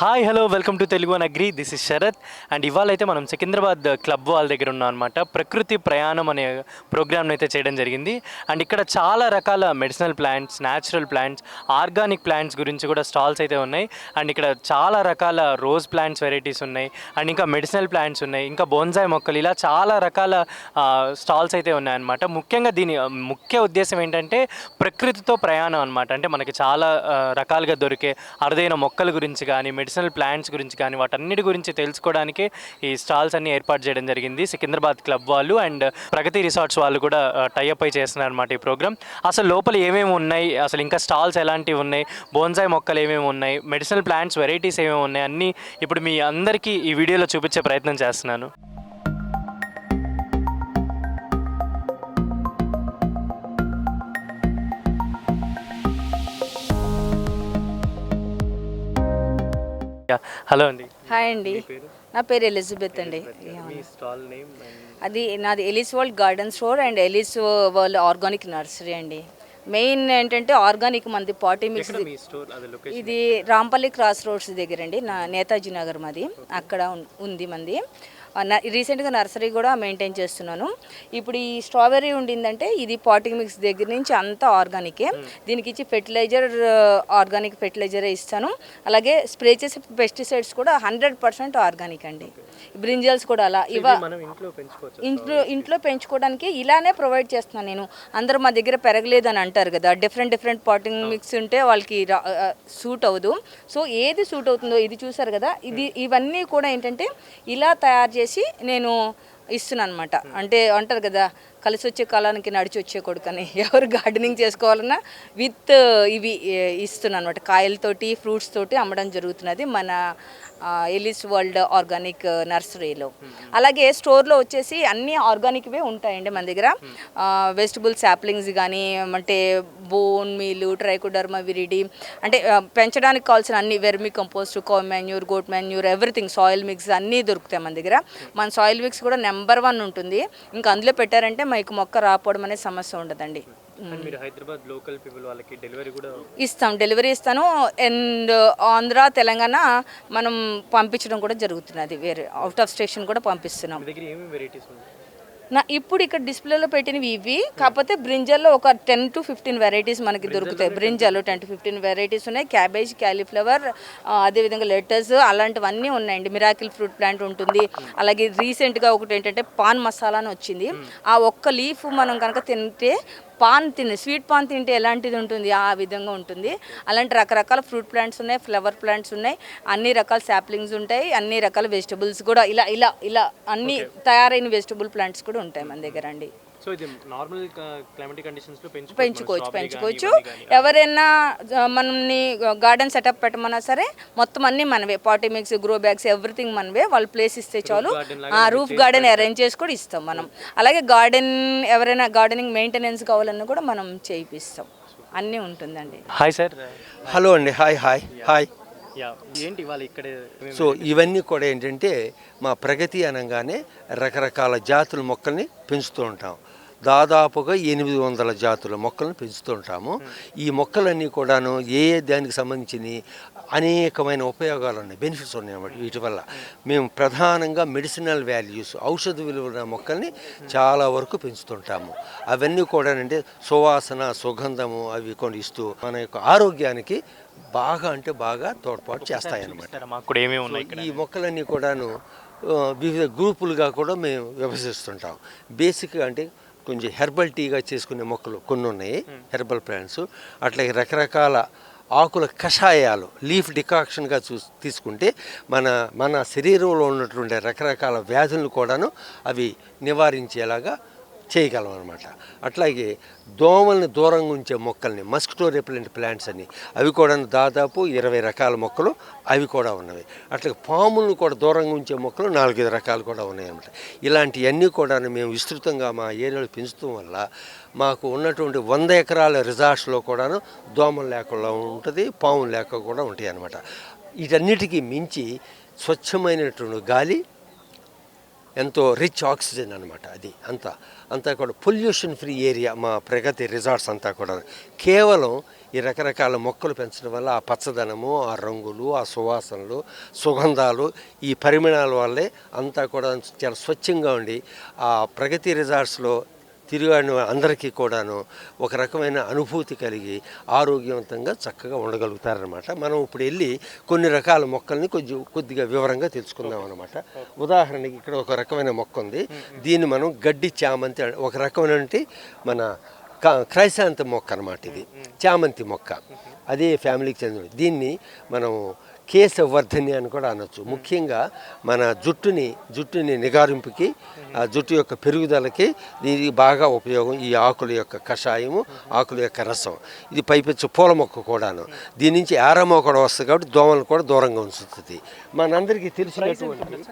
Hi hello welcome to Telugu an agri this is Sharath and ఇవాళ అయితే మనం Secunderabad club వాళ్ళ దగ్గర ఉన్నాం అనమాట ప్రకృతి ప్రయాణం అనే ప్రోగ్రామ్ని అయితే చేయడం జరిగింది. అండ్ ఇక్కడ చాలా రకాల medicinal plants natural plants organic plants గురించి కూడా స్టాల్స్ అయితే ఉన్నాయి. అండ్ ఇక్కడ చాలా రకాల రోజ్ ప్లాంట్స్ వెరైటీస్ ఉన్నాయి. అండ్ ఇంకా మెడిసినల్ ప్లాంట్స్ ఉన్నాయి. ఇంకా బోన్సాయ్ మొక్కలు ఇలా చాలా రకాల స్టాల్స్ అయితే ఉన్నాయన్నమాట. ముఖ్యంగా దీని ముఖ్య ఉద్దేశం ఏంటంటే ప్రకృతితో ప్రయాణం అనమాట అంటే మనకి చాలా రకాలుగా దొరికే అరుదైన మొక్కల గురించి కానీ మెడిసినల్ ప్లాంట్స్ గురించి కానీ వాటన్నిటి గురించి తెలుసుకోవడానికి ఈ స్టాల్స్ అన్ని ఏర్పాటు చేయడం జరిగింది. సికింద్రాబాద్ క్లబ్ వాళ్ళు అండ్ ప్రగతి రిసార్ట్స్ వాళ్ళు కూడా టైఅప్ అయి చేస్తున్నారు అనమాట ఈ ప్రోగ్రామ్ అసలు లోపల ఏమేమి ఉన్నాయి? అసలు ఇంకా స్టాల్స్ ఎలాంటివి ఉన్నాయి? బోన్సాయ్ మొక్కలు ఏమేమి ఉన్నాయి? మెడిసినల్ ప్లాంట్స్ వెరైటీస్ ఏమేమి ఉన్నాయి? అన్నీ ఇప్పుడు మీ అందరికీ ఈ వీడియోలో చూపించే ప్రయత్నం చేస్తున్నాను. హలో అండి. హాయ్ అండి? నా పేరు ఎలిజబెత్ అండి. మీ స్టాల్ నేమ్ అది నాది Elis world garden store and Elis world organic nursery అండి. మెయిన్ ఏంటంటే ఆర్గానిక్ మంది పాటీ మిక్స్ ఇది రాంపల్లి క్రాస్ రోడ్స్ దగ్గర అండి నా నేతాజీ నగర్ మాది. అక్కడ ఉంది మంది. రీసెంట్గా నర్సరీ కూడా మెయింటైన్ చేస్తున్నాను. ఇప్పుడు ఈ స్ట్రాబెర్రీ ఉండిందంటే ఇది పాటింగ్ మిక్స్ దగ్గర నుంచి అంతా ఆర్గానికే. దీనికి ఇచ్చి ఫెర్టిలైజర్ ఆర్గానిక్ ఫెర్టిలైజరే ఇస్తాను. అలాగే స్ప్రే చేసే పెస్టిసైడ్స్ కూడా హండ్రెడ్ పర్సెంట్ ఆర్గానిక్ అండి. బ్రింజల్స్ కూడా అలా ఇవ ఇంట్లో ఇంట్లో పెంచుకోవడానికి ఇలానే ప్రొవైడ్ చేస్తున్నాను నేను. అందరూ మా దగ్గర పెరగలేదు అని అంటారు కదా. డిఫరెంట్ డిఫరెంట్ పాటింగ్ మిక్స్ ఉంటే వాళ్ళకి సూట్ అవ్వదు. సో ఏది సూట్ అవుతుందో ఇది చూసారు కదా. ఇది ఇవన్నీ కూడా ఏంటంటే ఇలా తయారు చేసి నేను ఇస్తున్నాను అనమాట అంటే అంటారు కదా కలిసి వచ్చే కాలానికి నడిచి వచ్చే కొడుకని ఎవరు గార్డెనింగ్ చేసుకోవాలన్నా విత్ ఇవి ఏ, ఇస్తున్నాను అనమాట కాయలతోటి ఫ్రూట్స్ తోటి అమ్మడం జరుగుతున్నది మన ఎలిస్ వరల్డ్ ఆర్గానిక్ నర్సరీలో. అలాగే స్టోర్లో వచ్చేసి అన్ని ఆర్గానిక్వే ఉంటాయండి మన దగ్గర. వెజిటబుల్ శాప్లింగ్స్ కానీ అంటే బోన్ మీలు ట్రైకోడర్మా విరిడి అంటే పెంచడానికి కావాల్సిన అన్ని vermicompost cow manure goat manure everything soil mix అన్నీ దొరుకుతాయి మన దగ్గర. మన సాయిల్ మిక్స్ కూడా నెంబర్ వన్ ఉంటుంది. ఇంకా అందులో పెట్టారంటే మీకు మొక్క రాపోవడం అనే సమస్య ఉండదండి. అండ్ మీరు హైదరాబాద్ లోకల్ పీపుల్ వాళ్ళకి డెలివరీ కూడా ఇస్తాం డెలివరీ ఇస్తాను. అండ్ ఆంధ్ర తెలంగాణ మనం పంపించడం కూడా జరుగుతున్నది. వేరే అవుట్ ఆఫ్ స్టేషన్ కూడా పంపిస్తున్నాం. మీ దగ్గర ఏమేమి వెరైటీస్ ఉన్నాయి? నా ఇప్పుడు ఇక్కడ డిస్ప్లేలో పెట్టినవి ఇవి. కాకపోతే బ్రింజల్లో ఒక టెన్ టు ఫిఫ్టీన్ వెరైటీస్ మనకి దొరుకుతాయి. బ్రింజల్లో టెన్ టు ఫిఫ్టీన్ వెరైటీస్ ఉన్నాయి. క్యాబేజ్ క్యాలీఫ్లవర్ అదేవిధంగా లెటర్స్ అలాంటివన్నీ ఉన్నాయండి. మిరాకిల్ ఫ్రూట్ ప్లాంట్ ఉంటుంది. అలాగే రీసెంట్గా ఒకటి ఏంటంటే పాన్ మసాలా అని వచ్చింది ఆ ఒక్క లీఫ్ మనం కనుక తింటే పాన్ తిని స్వీట్ పాన్ తింటే ఎలాంటిది ఉంటుంది? ఆ విధంగా ఉంటుంది. అలాంటి రకరకాల ఫ్రూట్ ప్లాంట్స్ ఉన్నాయి ఫ్లవర్ ప్లాంట్స్ ఉన్నాయి. అన్ని రకాల శాప్లింగ్స్ ఉంటాయి. అన్ని రకాల వెజిటబుల్స్ కూడా ఇలా ఇలా ఇలా అన్ని తయారైన వెజిటబుల్ ప్లాంట్స్ కూడా ఉంటాయి మన దగ్గర అండి. సో ఇది నార్మల్ క్లైమాటిక్ కండిషన్స్లో పెంచుకోవచ్చు పెంచుకోవచ్చు. పెంచుకోవచ్చు ఎవరైనా మనల్ని గార్డెన్ సెటప్ పెట్టమన్నా సరే మొత్తం అన్ని మనవే. Potting mix grow bags everything మనవే. వాళ్ళు ప్లేస్ ఇస్తే చాలు. ఆ రూఫ్ గార్డెన్ అరేంజ్ చేసి కూడా ఇస్తాం మనం. అలాగే గార్డెన్ ఎవరైనా గార్డెనింగ్ మెయింటెనెన్స్ కావాలన్నా కూడా మనం చేయిస్తాం అన్నీ ఉంటుందండి. హాయ్ సార్ హలో అండి. హాయ్ హాయ్ హాయ్ ఏంటి ఇవాళ ఇక్కడే సో ఇవన్నీ కూడా ఏంటంటే మా ప్రగతి అనగానే రకరకాల జాతుల మొక్కల్ని పెంచుతూ ఉంటాం. దాదాపుగా ఎనిమిది వందల జాతుల మొక్కలను పెంచుతూ ఉంటాము. ఈ మొక్కలన్నీ కూడాను ఏ ఏ దానికి సంబంధించిన అనేకమైన ఉపయోగాలు ఉన్నాయి బెనిఫిట్స్ ఉన్నాయి అన్నమాట వీటి వల్ల. మేము ప్రధానంగా మెడిసినల్ వాల్యూస్ ఔషధ విలువల మొక్కల్ని చాలా వరకు పెంచుతుంటాము అవన్నీ కూడా అంటే సువాసన సుగంధము అవి కొన్ని ఇస్తూ మన యొక్క ఆరోగ్యానికి బాగా అంటే బాగా తోడ్పాటు చేస్తాయన్నమాట? మాకు కూడా ఏమేమి ఉన్నాయి ఈ మొక్కలన్నీ కూడాను వివిధ గ్రూపులుగా కూడా మేము విభజిస్తుంటాం బేసిక్గా అంటే కొంచెం హెర్బల్ టీగా చేసుకునే మొక్కలు కొన్ని ఉన్నాయి హెర్బల్ ప్లాంట్స్. అట్లాగే రకరకాల ఆకుల కషాయాలు లీఫ్ డికాక్షన్గా చూ తీసుకుంటే మన మన శరీరంలో ఉన్నటువంటి రకరకాల వ్యాధులను కూడాను అవి నివారించేలాగా చేయగలం అనమాట అట్లాగే దోమల్ని దూరంగా ఉంచే మొక్కల్ని మస్కిటో రెపిలెంట్ ప్లాంట్స్ అని అవి కూడా దాదాపు ఇరవై రకాల మొక్కలు అవి కూడా ఉన్నవి. అట్లాగే పాములను కూడా దూరంగా ఉంచే మొక్కలు నాలుగైదు రకాలు కూడా ఉన్నాయన్నమాట. ఇలాంటివన్నీ కూడా మేము విస్తృతంగా మా ఏరియాలో పెంచడం వల్ల మాకు ఉన్నటువంటి వంద ఎకరాల రిజార్ట్స్లో కూడాను దోమలు లేకుండా ఉంటుంది పాములు లేక కూడా ఉంటాయి అన్నమాట వీటన్నిటికీ మించి స్వచ్ఛమైనటువంటి గాలి ఎంతో రిచ్ ఆక్సిజన్ అనమాట అది అంతా. అంతా కూడా పొల్యూషన్ ఫ్రీ ఏరియా మా ప్రగతి రిజార్ట్స్ అంతా కూడా. కేవలం ఈ రకరకాల మొక్కలు పెంచడం వల్ల ఆ పచ్చదనము ఆ రంగులు ఆ సువాసనలు సుగంధాలు ఈ పరిమాణాల వల్లే అంతా కూడా చాలా స్వచ్ఛంగా ఉండి ఆ ప్రగతి రిజార్ట్స్లో తిరిగాడిన అందరికీ కూడాను ఒక రకమైన అనుభూతి కలిగి ఆరోగ్యవంతంగా చక్కగా ఉండగలుగుతారనమాట మనం ఇప్పుడు వెళ్ళి కొన్ని రకాల మొక్కల్ని కొంచెం కొద్దిగా వివరంగా తెలుసుకుందాం అనమాట ఉదాహరణకి ఇక్కడ ఒక రకమైన మొక్క ఉంది. దీన్ని మనం గడ్డి చామంతి ఒక రకమైనటువంటి మన క- క్రైసాంత మొక్క అనమాట ఇది. చామంతి మొక్క. అదే ఫ్యామిలీకి చెందిన దీన్ని మనం కేశవర్ధని అని కూడా అనొచ్చు. ముఖ్యంగా మన జుట్టుని జుట్టుని నిగారింపుకి ఆ జుట్టు యొక్క పెరుగుదలకి దీనికి బాగా ఉపయోగం ఈ ఆకుల యొక్క కషాయము ఆకుల యొక్క రసం. ఇది పైపెచ్చు పూల మొక్క కూడాను. దీని నుంచి ఆరమో కూడా వస్తుంది కాబట్టి దోమలు కూడా దూరంగా ఉంచుతుంది. మనందరికీ తెలిసినటువంటి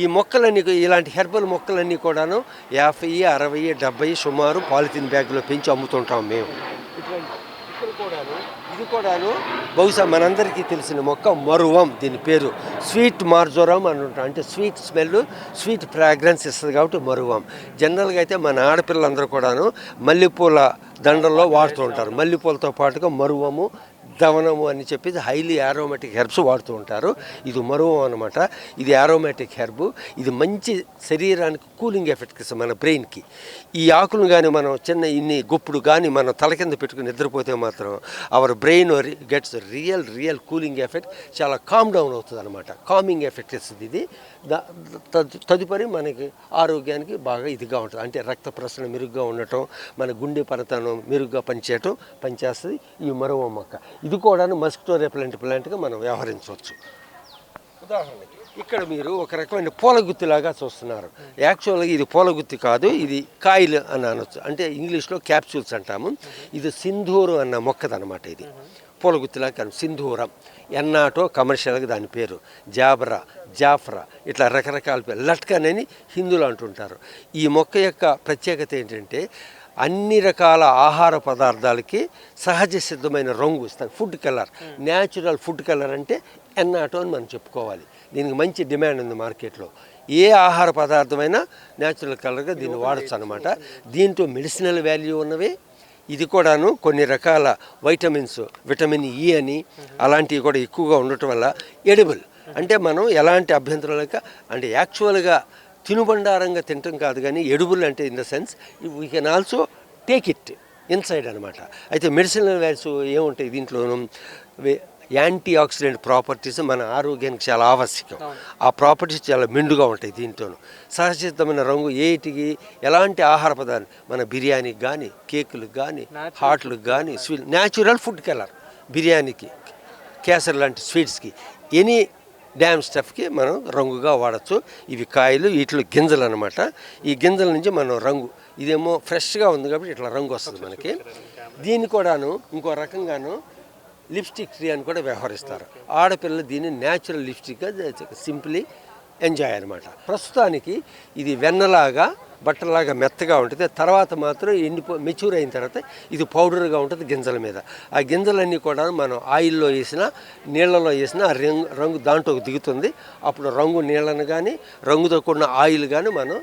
ఈ మొక్కలన్నీ ఇలాంటి హెర్బల్ మొక్కలన్నీ కూడాను యాభై అరవై డెబ్బై సుమారు పాలిథిన్ బ్యాగ్లో పెంచి అమ్ముతుంటాం మేము. కూడాను ఇది కూడాను బహుశా మనందరికీ తెలిసిన మొక్క మరువం. దీని పేరు స్వీట్ మార్జోరం అని ఉంటాం అంటే స్వీట్ స్మెల్ స్వీట్ ఫ్రాగ్రెన్స్ ఇస్తుంది కాబట్టి మరువం. జనరల్గా అయితే మన ఆడపిల్లలందరూ కూడాను మల్లెపూల దండల్లో వాడుతూ ఉంటారు. మల్లెపూలతో పాటుగా మరువము దవనము అని చెప్పేసి హైలీ ఆరోమేటిక్ హెర్బ్స్ వాడుతూ ఉంటారు. ఇది మరువం అనమాట ఇది ఆరోమేటిక్ హెర్బ్ ఇది మంచి శరీరానికి కూలింగ్ ఎఫెక్ట్ ఇస్తుంది మన బ్రెయిన్కి ఈ ఆకులు కానీ మనం చిన్న ఇన్ని గుప్పుడు కానీ మనం తల కింద పెట్టుకుని నిద్రపోతే మాత్రం our brain gets real real cooling effect చాలా కామ్ డౌన్ అవుతుంది అనమాట కామింగ్ ఎఫెక్ట్ ఇస్తుంది ఇది. తదుపరి మనకి ఆరోగ్యానికి బాగా ఇదిగా ఉంటుంది. అంటే రక్త ప్రసరణ మెరుగ్గా ఉండటం మన గుండె పరతనం మెరుగ్గా పనిచేయటం పనిచేస్తుంది ఈ మరవ మొక్క. ఇది కూడా మస్కిటో రెపలెంట్ ప్లాంట్గా మనం వ్యవహరించవచ్చు. ఉదాహరణకి ఇక్కడ మీరు ఒక రకమైన పూలగుత్తిలాగా చూస్తున్నారు. యాక్చువల్గా ఇది పూల గుత్తి కాదు ఇది కాయలు అని అనొచ్చు. అంటే ఇంగ్లీష్లో క్యాప్సూల్స్ అంటాము. ఇది సింధూరు అన్న మొక్కదనమాట ఇది. పూల గుత్తిలా కానీ సింధూరం. ఎన్నాటో కమర్షియల్గా దాని పేరు. జాబ్రా జాఫ్రా ఇట్లా రకరకాల పేరు. లట్కన్ అని హిందువులు అంటుంటారు. ఈ మొక్క యొక్క ప్రత్యేకత ఏంటంటే అన్ని రకాల ఆహార పదార్థాలకి సహజ సిద్ధమైన రంగు ఇస్తారు. Food colour. Natural food colour అంటే ఎన్నాటో అని మనం చెప్పుకోవాలి. దీనికి మంచి డిమాండ్ ఉంది మార్కెట్లో. ఏ ఆహార పదార్థమైనా న్యాచురల్ కలర్గా దీన్ని వాడచ్చు అనమాట దీంట్లో మెడిసినల్ వాల్యూ ఉన్నవి ఇది కూడాను కొన్ని రకాల వైటమిన్స్ విటమిన్ ఈ అని అలాంటివి కూడా ఎక్కువగా ఉండటం వల్ల ఎడిబుల్. అంటే మనం ఎలాంటి అభ్యంతరం లేక అంటే యాక్చువల్గా తినుబండారంగా తినటం కాదు కానీ ఎడుబుల్ అంటే in the sense we can also take it inside అనమాట అయితే మెడిసినల్ వాల్యూస్ ఏముంటాయి దీంట్లోనూ? వే- యాంటీ ఆక్సిడెంట్ ప్రాపర్టీస్ మన ఆరోగ్యానికి చాలా ఆవశ్యకం. ఆ ప్రాపర్టీస్ చాలా మెండుగా ఉంటాయి దీంట్లోనూ. సహజసిద్ధమైన రంగు ఏటికి ఎలాంటి ఆహార పదార్థాలు మన బిర్యానీకి కానీ కేకులకు కానీ హాట్లకు కానీ స్వీట్ న్యాచురల్ ఫుడ్ కలర్ బిర్యానీకి కేసర్ లాంటి స్వీట్స్కి ఎనీ డ్యామ్ స్టఫ్కి మనం రంగుగా వాడచ్చు. ఇవి కాయలు వీటిలో గింజలు అనమాట ఈ గింజల నుంచి మనం రంగు ఇదేమో ఫ్రెష్గా ఉంది కాబట్టి ఇట్లా రంగు వస్తుంది మనకి. దీన్ని కూడాను ఇంకో రకంగాను లిప్స్టిక్ ట్రీ అని కూడా వ్యవహరిస్తారు. ఆడపిల్లలు దీన్ని న్యాచురల్ లిప్స్టిక్గా సింప్లీ ఎంజాయ్ అనమాట ప్రస్తుతానికి ఇది వెన్నలాగా బట్టలాగా మెత్తగా ఉంటుంది. తర్వాత మాత్రం ఎండిపో మెచ్యూర్ అయిన తర్వాత ఇది పౌడర్గా ఉంటుంది గింజల మీద. ఆ గింజలన్నీ కూడా మనం ఆయిల్లో వేసినా నీళ్ళలో వేసినా రంగు రంగు దాంట్లో దిగుతుంది. అప్పుడు రంగు నీళ్ళను కానీ రంగుతో కూడిన ఆయిల్ కానీ మనం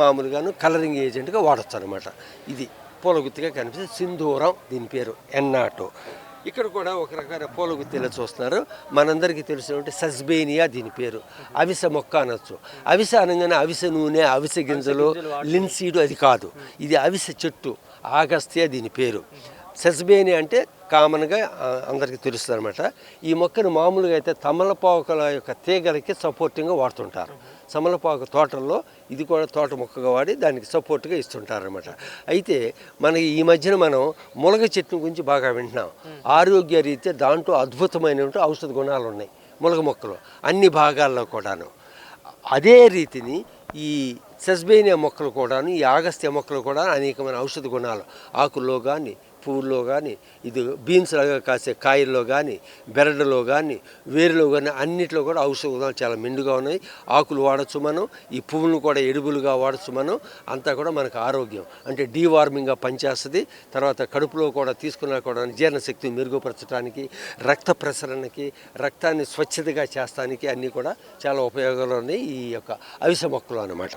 మామూలుగాను కలరింగ్ ఏజెంట్గా వాడచ్చు అనమాట ఇది పూల గుత్తిగా కనిపిస్తుంది. సింధూరం దీని పేరు ఎన్నాటో. ఇక్కడ కూడా ఒక రకమైన పూల గుత్తిలో చూస్తున్నారు. మనందరికీ తెలిసినటువంటి సస్బేనియా దీని పేరు. అవిసె మొక్క అనొచ్చు. అవిసె అనగానే అవిసె నూనె అవిసె గింజలు లిన్సీడు అది కాదు. ఇది అవిసె చెట్టు ఆగస్త్య దీని పేరు. సెస్బేని అంటే కామన్గా అందరికీ తెలుస్తుంది అనమాట ఈ మొక్కను మామూలుగా అయితే తమలపాకుల యొక్క తీగలకి సపోర్టింగ్గా వాడుతుంటారు. తమలపాకు తోటల్లో ఇది కూడా తోట మొక్కగా వాడి దానికి సపోర్ట్గా ఇస్తుంటారు అనమాట అయితే మనకి ఈ మధ్యన మనం ములగ చెట్టు గురించి బాగా వింటున్నాం. ఆరోగ్య రీత్యా దాంట్లో అద్భుతమైనటువంటి ఔషధ గుణాలు ఉన్నాయి ములగ మొక్కలు అన్ని భాగాల్లో కూడాను. అదే రీతిని ఈ సెస్బేనియా మొక్కలు కూడాను ఈ ఆగస్త్య మొక్కలు కూడా అనేకమైన ఔషధ గుణాలు ఆకుల్లో కానీ పువ్వుల్లో కానీ ఇది బీన్స్ లాగా కాసే కాయల్లో కానీ బెరడులో కానీ వేరులో కానీ అన్నిట్లో కూడా ఔషధ గుణాలు చాలా మెండుగా ఉన్నాయి. ఆకులు వాడచ్చు మనం ఈ పువ్వులను కూడా ఎడుబులుగా వాడచ్చు మనం. అంతా కూడా మనకు ఆరోగ్యం. అంటే డీవార్మింగ్గా పనిచేస్తుంది. తర్వాత కడుపులో కూడా తీసుకున్నా కూడా జీర్ణశక్తి మెరుగుపరచడానికి రక్త ప్రసరణకి రక్తాన్ని స్వచ్ఛతగా చేస్తానికి అన్నీ కూడా చాలా ఉపయోగాలు ఉన్నాయి ఈ యొక్క అవిస మొక్కలు అన్నమాట.